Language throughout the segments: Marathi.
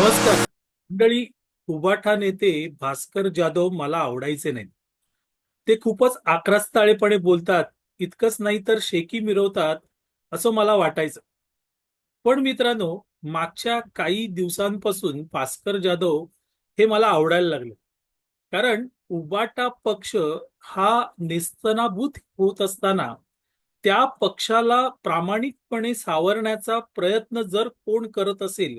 नमस्कार. मंडळी उबाठा नेते भास्कर जाधव मला आवडायचे नाही ते खूपच आक्रस्ताळेपणे बोलतात इतकंच नाही तर शेकी मिरवतात असं मला वाटायचं. पण मित्रांनो मागच्या काही दिवसांपासून भास्कर जाधव हे मला आवडायला लागले. कारण उबाटा पक्ष हा नेस्तनाभूत होत असताना त्या पक्षाला प्रामाणिकपणे सावरण्याचा प्रयत्न जर कोण करत असेल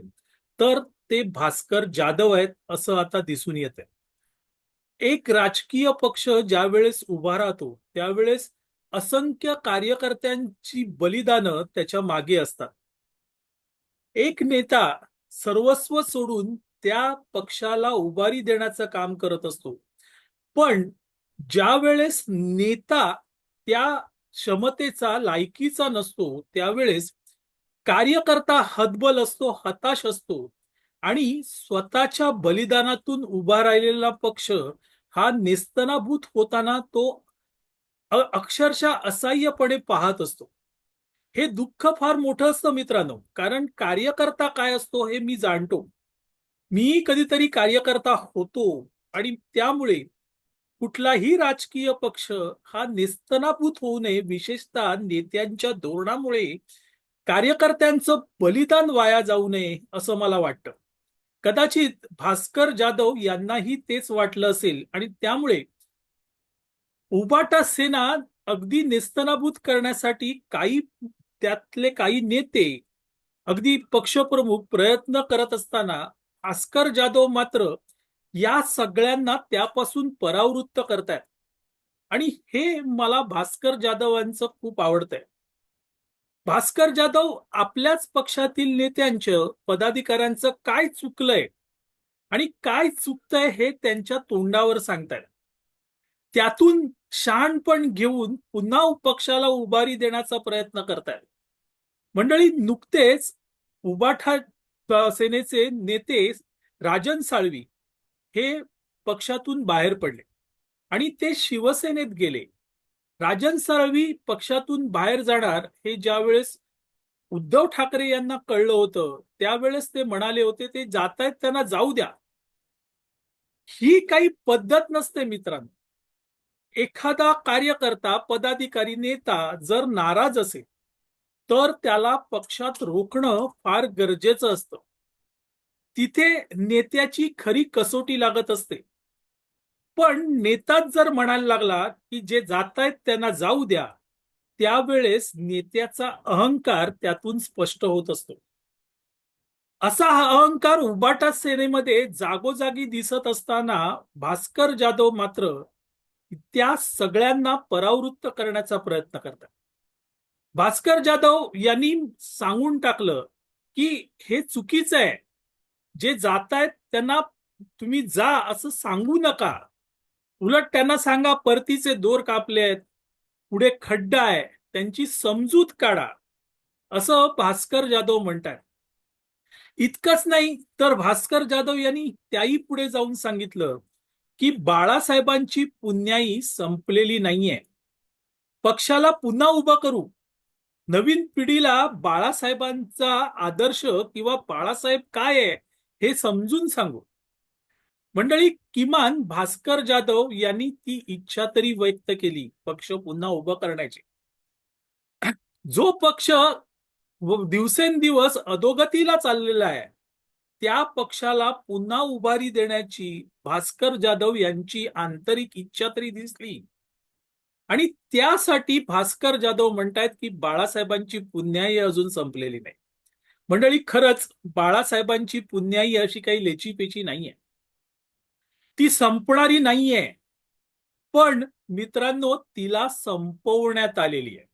तर ते भास्कर जाधव आहेत असं आता दिसून येत आहे एक राजकीय पक्ष ज्या वेळेस उभा राहतो त्यावेळेस असंख्य कार्यकर्त्यांची बलिदानं त्याच्यामागे असतात. एक नेता सर्वस्व सोडून त्या पक्षाला उभारी देण्याचं काम करत असतो. पण ज्या वेळेस नेता त्या क्षमतेचा लायकीचा नसतो त्यावेळेस कार्यकर्ता हतबल असतो हताश असतो आणि स्वतःच्या बलिदानातून उभा राहिलेला पक्ष हा नेस्तनाभूत होताना तो अक्षरशः असह्यपणे पाहत असतो. हे दुःख फार मोठं असतं मित्रांनो कारण कार्यकर्ता काय असतो हे मी जाणतो. मी कधीतरी कार्यकर्ता होतो आणि त्यामुळे कुठलाही राजकीय पक्ष हा नेस्तनाभूत होऊ नये विशेषतः नेत्यांच्या धोरणामुळे कार्यकर्त्यांचं बलिदान वाया जाऊ नये असं मला वाटतं. कदाचित भास्कर जाधव यांनाही तेच वाटलं असेल. आणि त्यामुळे उबाटा सेना अगदी नेस्तनाभूत करण्यासाठी काही त्यातले काही नेते अगदी पक्षप्रमुख प्रयत्न करत असताना भास्कर जाधव मात्र या सगळ्यांना त्यापासून परावृत्त करतायत. आणि हे मला भास्कर जाधवांचं खूप आवडतंय. भास्कर जाधव आपल्याच पक्षातील नेत्यांचं पदाधिकाऱ्यांचं काय चुकलंय आणि काय चुकतंय हे त्यांच्या तोंडावर सांगतायत. त्यातून शहाणपण घेऊन पुन्हा पक्षाला उभारी देण्याचा प्रयत्न करतायत. मंडळी नुकतेच उबाठा सेनेचे नेते राजन साळवी हे पक्षातून बाहेर पडले आणि ते शिवसेनेत गेले. राजन साळवी पक्षातून बाहेर जाणार हे ज्यावेळेस उद्धव ठाकरे यांना कळलं होतं त्यावेळेस ते म्हणाले होते ते जात आहेत त्यांना जाऊ द्या. ही काही पद्धत नसते मित्रांनो. एखादा कार्यकर्ता पदाधिकारी नेता जर नाराज असेल तर त्याला पक्षात रोखणं फार गरजेचं असतं. तिथे नेत्याची खरी कसोटी लागत असते. पण नेताच जर म्हणायला लागला की जे जात आहेत त्यांना जाऊ द्या त्यावेळेस नेत्याचा अहंकार त्यातून स्पष्ट होत असतो. असा हा अहंकार उबाटा सेनेमध्ये जागोजागी दिसत असताना भास्कर जाधव मात्र त्या सगळ्यांना परावृत्त करण्याचा प्रयत्न करतात. भास्कर जाधव यांनी सांगून टाकलं की हे चुकीचं आहे. जे जात आहेत त्यांना तुम्ही जा असं सांगू नका. उलट त्यांना सांगा परतीचे दोर कापले आहेत पुढे खड्डा आहे त्यांची समजूत काढा. असं भास्कर जाधव म्हणतात. इतकंच नाही तर भास्कर जाधव यांनी त्याही पुढे जाऊन सांगितलं की बाळासाहेबांची पुण्याई संपलेली नाहीये. पक्षाला पुन्हा उभं करू. नवीन पिढीला बाळासाहेबांचा आदर्श किंवा बाळासाहेब काय आहे हे समजून सांगू. मंडळी किमान भास्कर जाधव यांनी ती इच्छा तरी व्यक्त केली. पक्ष पुन्हा उभं करण्याची. जो पक्ष दिवसेंदिवस अधोगतीला चाललेला आहे त्या पक्षाला पुन्हा उभारी देण्याची भास्कर जाधव यांची आंतरिक इच्छा तरी दिसली. आणि त्यासाठी भास्कर जाधव म्हणतायत की बाळासाहेबांची पुण्याई अजून संपलेली नाही. मंडळी खरंच बाळासाहेबांची पुण्याई अशी काही लेचीपेची नाहीये. ती संपणारी नाहीये. पण मित्रांनो तिला संपवण्यात आलेली आहे.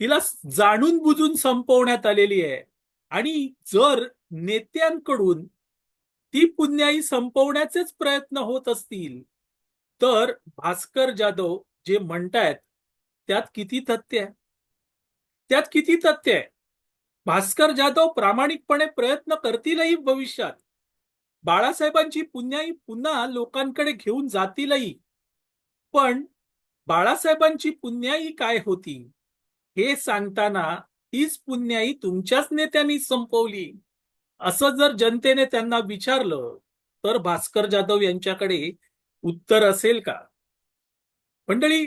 तिला जाणून बुजून संपवण्यात आलेली आहे. आणि जर नेत्यांकडून ती पुण्याई संपवण्याचेच प्रयत्न होत असतील तर भास्कर जाधव जे म्हणतायत त्यात किती तथ्य आहे? त्यात किती तथ्य आहे? भास्कर जाधव प्रामाणिकपणे प्रयत्न करतीलही भविष्यात. बाळासाहेबांची पुण्याई पुन्हा लोकांकडे घेऊन जातीलही. पण बाळासाहेबांची पुण्याई काय होती? हे सांगताना तीच पुण्याई तुमच्याच नेत्यांनी संपवली. असं जर जनतेने त्यांना विचारलं तर भास्कर जाधव यांच्याकडे उत्तर असेल का? मंडळी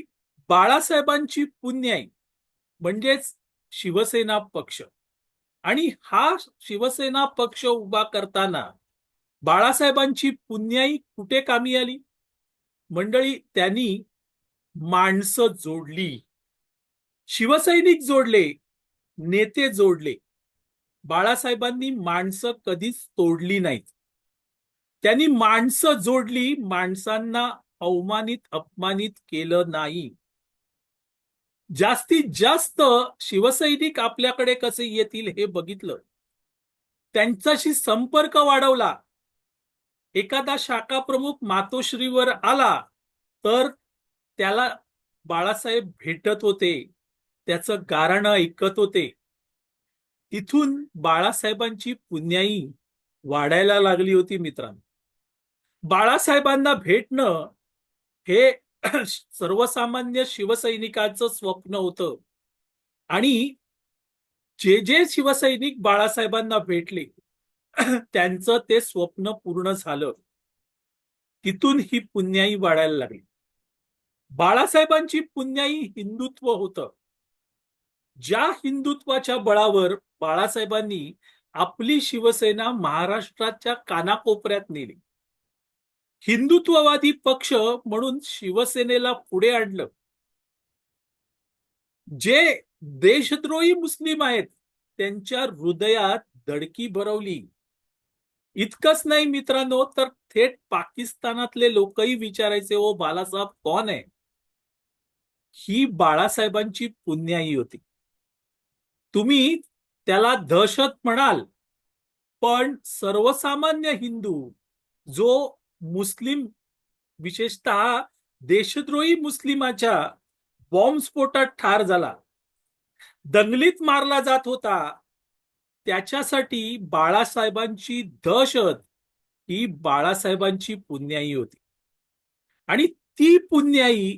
बाळासाहेबांची पुण्याई म्हणजेच शिवसेना पक्ष. आणि हा शिवसेना पक्ष उभा करताना बाळासाहेबांची पुण्याई कुठे कामी आली? मंडळी त्यांनी माणसं जोडली. शिवसैनिक जोडले नेते जोडले. बाळासाहेबांनी माणसं कधीच तोडली नाहीत. त्यांनी माणसं जोडली माणसांना अवमानित अपमानित केलं नाही. जास्तीत जास्त शिवसैनिक आपल्याकडे कसे येतील हे बघितलं. त्यांच्याशी संपर्क वाढवला. एखादा शाखा प्रमुख मातोश्रीवर आला तर त्याला बाळासाहेब भेटत होते. त्याचं गारण ऐकत होते. तिथून बाळासाहेबांची पुण्याई वाढायला लागली होती मित्रांनो. बाळासाहेबांना भेटणं हे सर्वसामान्य शिवसैनिकांचं स्वप्न होतं. आणि जे जे शिवसैनिक बाळासाहेबांना भेटले त्यांचं ते स्वप्न पूर्ण झालं. तिथून ही पुण्याई वाढायला लागली. बाळासाहेबांची पुण्याई हिंदुत्व होतं. ज्या हिंदुत्वाच्या बळावर बाळासाहेबांनी आपली शिवसेना महाराष्ट्राच्या कानाकोपऱ्यात नेली. हिंदुत्ववादी पक्ष म्हणून शिवसेनेला पुढे आणलं. जे देशद्रोही मुस्लिम आहेत त्यांच्या हृदयात धडकी भरवली. इतकंच नाही मित्रांनो तर थेट पाकिस्तानातले लोकही विचारायचे ओ बालासाहेब कोण आहे? ही बाळासाहेबांची पुण्याई होती. तुम्ही त्याला दहशत म्हणाल पण सर्वसामान्य हिंदू जो मुस्लिम विशेषतः देशद्रोही मुस्लिमाच्या बॉम्बस्फोटात ठार झाला दंगलीत मारला जात होता त्याच्यासाठी बाळासाहेबांची दहशत ही बाळासाहेबांची पुण्याई होती. आणि ती पुण्याई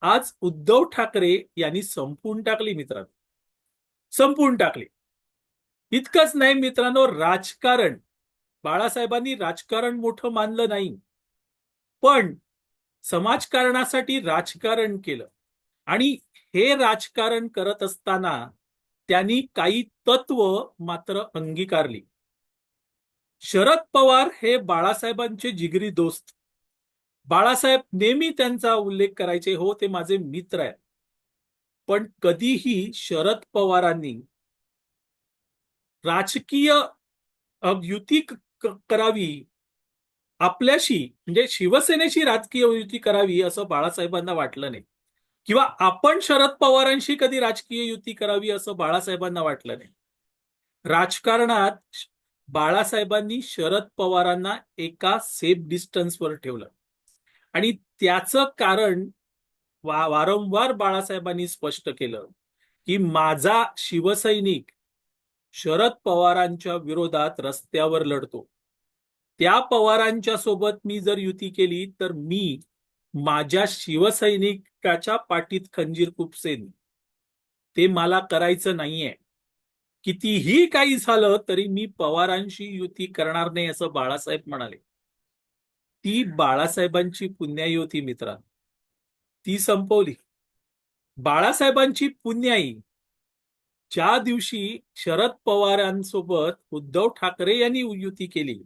आज उद्धव ठाकरे यांनी संपून टाकली मित्रांनो. संपून टाकली. इतकंच नाही मित्रांनो राजकारण. बाळासाहेबांनी राजकारण मोठं मानलं नाही. पण समाजकारणासाठी राजकारण केलं. आणि हे राजकारण करत असताना त्यांनी काही तत्व मात्र अंगीकारली. शरद पवार हे बाळासाहेबांचे जिगरी दोस्त. बाळासाहेब नेहमी त्यांचा उल्लेख करायचे हो ते माझे मित्र आहेत. पण कधीही शरद पवारांनी राजकीय युती करावी आपल्याशी म्हणजे शिवसेनेशी राजकीय युती करावी असं बाळासाहेबांना वाटलं नाही. किंवा आपण शरद पवारांशी कधी राजकीय युती करावी असं बाळासाहेबांना वाटलं नाही. राजकारणात बाळासाहेबांनी शरद पवारांना एका सेफ डिस्टन्सवर ठेवलं. आणि त्याचं कारण वा वारंवार बाळासाहेबांनी स्पष्ट केलं की माझा शिवसैनिक शरद पवारांच्या विरोधात रस्त्यावर लढतो. त्या पवारांच्या सोबत मी जर युती केली तर मी माझ्या शिवसैनिक त्याच्या पाठीत खंजीर कुपसेन. ते मला करायचं नाहीये. कितीही काही झालं तरी मी पवारांशी युती करणार नाही असं बाळासाहेब म्हणाले. ती बाळासाहेबांची पुण्याई होती मित्रा. ती संपवली. बाळासाहेबांची पुण्याई. ज्या दिवशी शरद पवारांसोबत उद्धव ठाकरे यांनी युती केली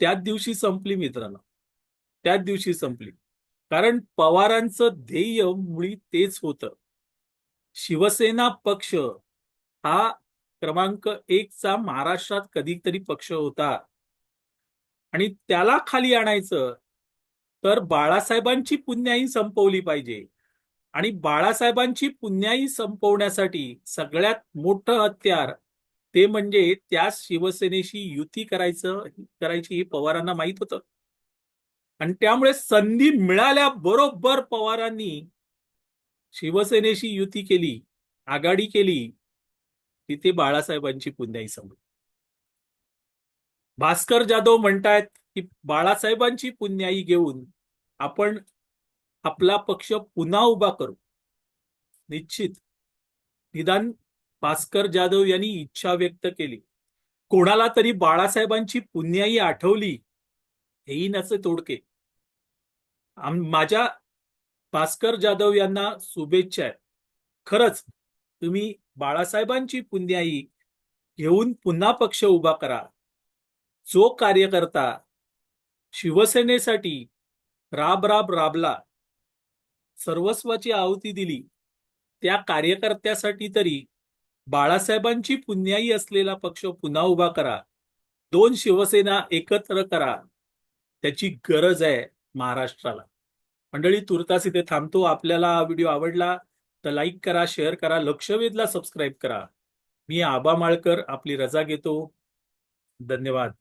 त्याच दिवशी संपली मित्रांनो. त्याच दिवशी संपली. कारण पवारांचं ध्येय मुळी तेच होतं. शिवसेना पक्ष हा क्रमांक एकचा महाराष्ट्रात कधीतरी पक्ष होता. आणि त्याला खाली आणायचं तर बाळासाहेबांची पुण्याई संपवली पाहिजे. आणि बाळासाहेबांची पुण्याई संपवण्यासाठी सगळ्यात मोठं हत्यार ते म्हणजे त्या शिवसेनेशी युती करायचं करायची हे पवारांना माहीत होतं. आणि त्यामुळे संधी मिळाल्या बरोबर पवारांनी शिवसेनेशी युती केली आघाडी केली तिथे बाळासाहेबांची पुण्याई संपली भास्कर जाधव म्हणतायत की बाळासाहेबांची पुण्याई घेऊन आपण आपला पक्ष पुन्हा उभा करू. निश्चित. निदान भास्कर जाधव यांनी इच्छा व्यक्त केली. कोणाला तरी बाळासाहेबांची पुण्याई आठवली? हेही नसे तोडके माझ्या भास्कर जाधव यांना शुभेच्छा आहेत. खरंच तुम्ही बाळासाहेबांची पुण्याई घेऊन पुन्हा पक्ष उभा करा. जो कार्यकर्ता शिवसेनेसाठी राब राब राबला सर्वस्वाची आहुती दिली त्या कार्यकर्त्यासाठी तरी बाळासाहेबांची पुण्याई असलेला पक्ष पुन्हा उभा करा. दोन शिवसेना एकत्र करा. त्याची गरज आहे महाराष्ट्राला. मंडळी तुर्तास इथे थांबतो. आपल्याला हा व्हिडिओ आवडला तर लाईक करा शेअर करा लक्षवेधला सबस्क्राईब करा. मी आबा माळकर आपली रजा घेतो. धन्यवाद.